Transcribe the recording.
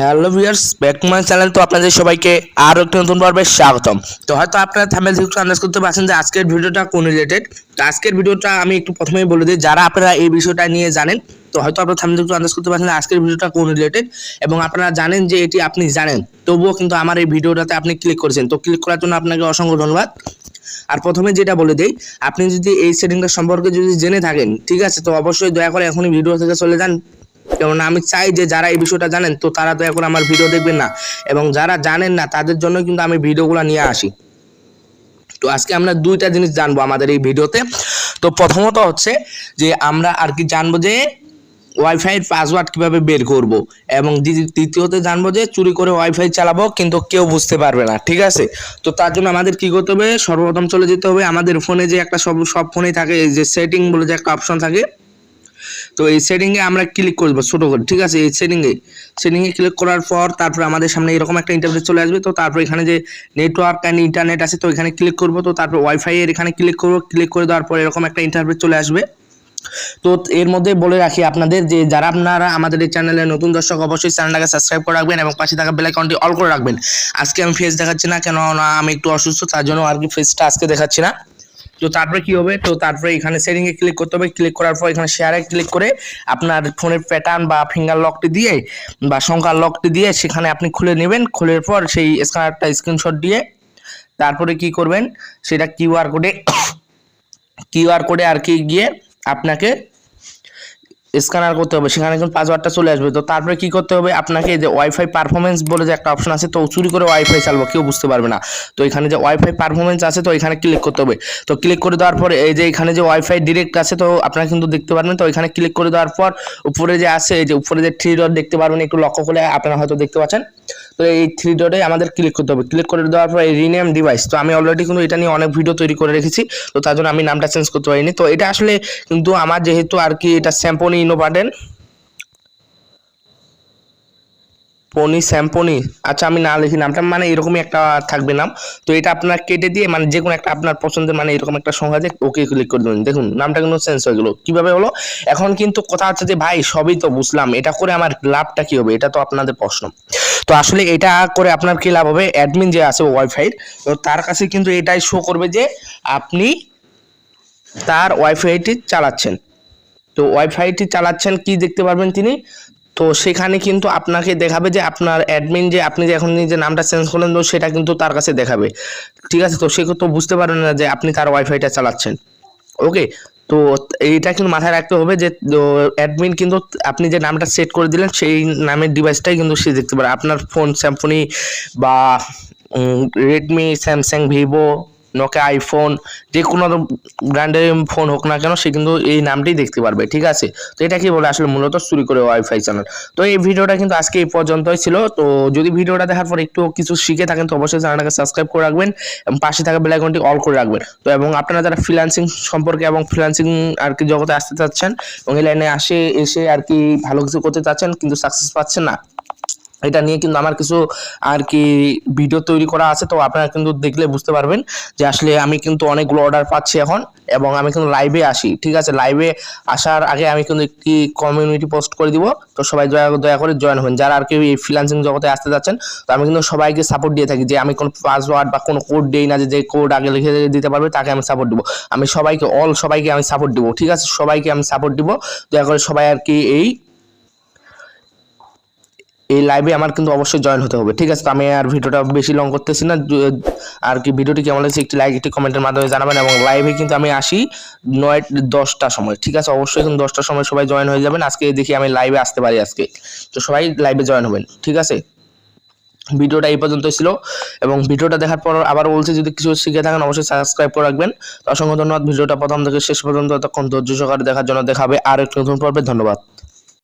Hello viewers, back channel, তো আপনাদের সবাইকে আরও একটি নতুন পর্বে স্বাগতম। তো হয়তো আপনারা থামেল থেকে আন্দাজ করতে পারছেন যে আজকের ভিডিওটা কোন রিলেটেড তো আজকের ভিডিওটা আমি একটু প্রথমেই বলে দিই, যারা আপনারা এই বিষয়টা নিয়ে জানেন, তো হয়তো আপনারা থামেল একটু আন্দাজ করতে পারছেন আজকের ভিডিওটা কোন রিলেটেড এবং আপনারা জানেন যে এটি আপনি জানেন। তবুও কিন্তু আমার এই ভিডিওটাতে আপনি ক্লিক করেছেন। তো ক্লিক করার জন্য আপনাকে অসংখ্য ধন্যবাদ। আর প্রথমে যেটা বলে দেই, আপনি যদি এই সেটিংটা সম্পর্কে যদি জেনে থাকেন, ঠিক আছে? তো অবশ্যই দয়া করে এখনই ভিডিও থেকে চলে যান। কেননা আমি চাই যে যারা এই বিষয়টা জানেন, তো তারা দয়া করে আমার ভিডিও দেখবেন না। এবং যারা জানেন না, তাদের জন্য কিন্তু আমি ভিডিওগুলো নিয়ে আসি। তো আজকে আমরা দুইটা জিনিস জানব আমাদের এই ভিডিওতে। তো প্রথমত হচ্ছে যে আমরা আর কি জানব যে ওয়াইফাইয়ের পাসওয়ার্ড কীভাবে বের করব এবং দ্বিতীয়- দ্বিতীয়তে জানব যে চুরি করে ওয়াইফাই চালাবো, কিন্তু কেউ বুঝতে পারবে না, ঠিক আছে? তো তার জন্য আমাদের কি করতে হবে? সর্বপ্রথম চলে যেতে হবে আমাদের ফোনে যে একটা সব সব ফোনেই থাকে যে সেটিং বলে যে একটা অপশন থাকে। তো এই সেটিংয়ে আমরা ক্লিক করব ছোট করে, ঠিক আছে? এই সেটিংয়ে সেটিংয়ে ক্লিক করার পর তারপর আমাদের সামনে এরকম একটা ইন্টারফেস চলে আসবে। তো তারপর এখানে যে নেটওয়ার্ক অ্যান্ড ইন্টারনেট আছে, তো এখানে ক্লিক করব। তো তারপর ওয়াইফাই এর এখানে ক্লিক করব। ক্লিক করে দেওয়ার পর এরকম একটা ইন্টারফেস চলে আসবে। তো এর মধ্যে বলে রাখি আপনাদের যে, যারা আপনারা আমাদের এই চ্যানেলে নতুন দর্শক, অবশ্যই চ্যানেলটাকে সাবস্ক্রাইব করে রাখবেন এবং পাশে থাকা বেল আইকনটি অল করে রাখবেন। আজকে আমি ফেস দেখাচ্ছি না কেন না আমি একটু অসুস্থ, তার জন্য আর কি ফেসটা আজকে দেখাচ্ছি না। তো তারপরে কি হবে? তো তারপরে এখানে সেটিং এ ক্লিক করতে হবে। ক্লিক করার পর এখানে শেয়ারে ক্লিক করে আপনার ফোনের প্যাটার্ন বা ফিঙ্গার লকটি দিয়ে বা সংখ্যার লকটি দিয়ে সেখানে আপনি খুলে নেবেন। খোলার পর সেই স্ক্যানারটা স্ক্রিনশট দিয়ে তারপরে কি করবেন? সেটা কিউআর কোডে কিউআর কোডে আর কি গিয়ে আপনাকে স্ক্যানার করতে হবে, সেখানে কিন্তু পাসওয়ার্ডটা চলে আসবে। তো তারপরে কি করতে হবে? আপনাকে যে ওয়াইফাই পারফরমেন্স বলে যে একটা অপশন আছে, তো চুরি করে ওয়াইফাই চালবো, কেউ বুঝতে পারবে না। তো এখানে যে ওয়াইফাই পারফরমেন্স আছে, তো এখানে ক্লিক করতে হবে। তো ক্লিক করে দেওয়ার পরে এই যে এখানে যে ওয়াইফাই ডিরেক্ট আছে, তো আপনারা কিন্তু দেখতে পারবেন, তো এখানে ক্লিক করে দেওয়ার পর উপরে যে আছে, এই যে উপরে যে থ্রি ডট দেখতে পারবেন, একটু লক্ষ্য করে আপনারা হয়তো দেখতে পাচ্ছেন। তো এই থ্রি ডটে আমাদের ক্লিক করতে হবে। ক্লিক করে দেওয়ার পর এই রিনেম ডিভাইস তো আমি অলরেডি কিন্তু এটা নিয়ে অনেক ভিডিও তৈরি করে রেখেছি, তো তার জন্য আমি নামটা চেঞ্জ করতে পারিনি। তো এটা আসলে কিন্তু আমার যেহেতু আর কি এটা স্যাম্পনি ইনোভার্টেন পনি স্যাম্পনি আচ্ছা আমি না লিখি নামটা মানে এরকমই একটা থাকবে নাম। তো এটা আপনার কেটে দিয়ে মানে যে কোনো একটা আপনার পছন্দের মানে এরকম একটা সংখ্যা দিয়ে ওকে ক্লিক করে দেবেন। দেখুন, নামটা কিন্তু চেঞ্জ হয়ে গেলো। কীভাবে হলো? এখন কিন্তু কথা হচ্ছে যে, ভাই, সবই তো বুঝলাম। এটা করে আমার লাভটা কী হবে? এটা তো আপনাদের প্রশ্ন। তো আসলে এটা করে আপনার কি লাভ হবে? অ্যাডমিন যে আছে ওয়াইফাই তো তার কাছে কিন্তু এটাই শো করবে যে আপনি তার ওয়াইফাইটি চালাচ্ছেন। তো ওয়াইফাইটি চালাচ্ছেন কি দেখতে পারবেন তিনি? তো সেখানে কিন্তু আপনাকে দেখাবে যে আপনার অ্যাডমিন যে আপনি যে এখন যে নামটা চেঞ্জ করলেন, তো সেটা কিন্তু তার কাছে দেখাবে। ঠিক আছে? তো সে তো বুঝতে পারবেন না যে আপনি তার ওয়াইফাইটা চালাচ্ছেন। ওকে তো এইটা কিন্তু মাথায় রাখতে হবে যে অ্যাডমিন কিন্তু আপনি যে নামটা সেট করে দিলেন, সেই নামের ডিভাইসটাই কিন্তু সে দেখতে পারে। আপনার ফোন স্যামফোনি বা Redmi Samsung Vivo Nokia iPhone যে কোনো ব্র্যান্ডের ফোন হোক না কেন, সে কিন্তু এই নামটাই দেখতে পারবে, ঠিক আছে? তো এটা কি বলে? আসলে মূলত চুরি করে ওয়াইফাই চ্যানেল তো এই ভিডিওটা কিন্তু আজকে এই পর্যন্তই ছিল। তো যদি ভিডিওটা দেখার পর একটু কিছু শিখে থাকেন, তো অবশ্যই চ্যানেলটাকে সাবস্ক্রাইব করে রাখবেন এবং পাশে থাকা বেল আইকনটি অল করে রাখবেন। তো এবং আপনারা যারা ফ্রিল্যান্সিং সম্পর্কে এবং ফ্রিল্যান্সিং আর কি জগতে আসতে চাচ্ছেন এবং এই লাইনে আসে, এসে আর কি ভালো কিছু করতে চাচ্ছেন, কিন্তু সাকসেস পাচ্ছেন না এটা নিয়ে কিন্তু আমার কিছু আর কি ভিডিও তৈরি করা আছে, তো আপনারা কিন্তু দেখলে বুঝতে পারবেন যে আসলে আমি কিন্তু অনেকগুলো অর্ডার পাচ্ছি এখন এবং আমি কিন্তু লাইভে আসি, ঠিক আছে? লাইভে আসার আগে আমি কিন্তু একটি কমিউনিটি পোস্ট করে দিব, তো সবাই দয়া দয়া করে জয়েন হবেন। যারা আর কি এই ফ্রিল্যান্সিং জগতে আসতে যাচ্ছেন, তো আমি কিন্তু সবাইকে সাপোর্ট দিয়ে থাকি যে আমি কোনো পাসওয়ার্ড বা কোনো কোড দিই না যে যে কোড আগে লিখে দিতে পারবে তাকে আমি সাপোর্ট দিব। আমি সবাইকে অল সবাইকে আমি সাপোর্ট দিব, ঠিক আছে? সবাইকে আমি সাপোর্ট দিব, দয়া করে সবাই আর কি এই এই লাইভে আমার কিন্তু অবশ্যই জয়েন হতে হবে, ঠিক আছে? তো আমি আর ভিডিওটা বেশি লং করতেছি না আর কি ভিডিওটি কেমন লাগছে একটি লাইক একটি কমেন্টের মাধ্যমে জানাবেন এবং লাইভে কিন্তু আমি আসি নয় দশটার সময়, ঠিক আছে? অবশ্যই কিন্তু দশটার সময় সবাই জয়েন হয়ে যাবেন, আজকে দেখি আমি লাইভে আসতে পারি আজকে। তো সবাই লাইভে জয়েন হবেন, ঠিক আছে? ভিডিওটা এই পর্যন্তই ছিল, এবং ভিডিওটা দেখার পর আবার বলছি, যদি কিছু শিখে থাকেন, অবশ্যই সাবস্ক্রাইব করে রাখবেন। অসংখ্য ধন্যবাদ, ভিডিওটা প্রথম থেকে শেষ পর্যন্ত তখন ধৈর্য সহকারে দেখার জন্য দেখাবে আর একটি নতুন পর্বে, ধন্যবাদ।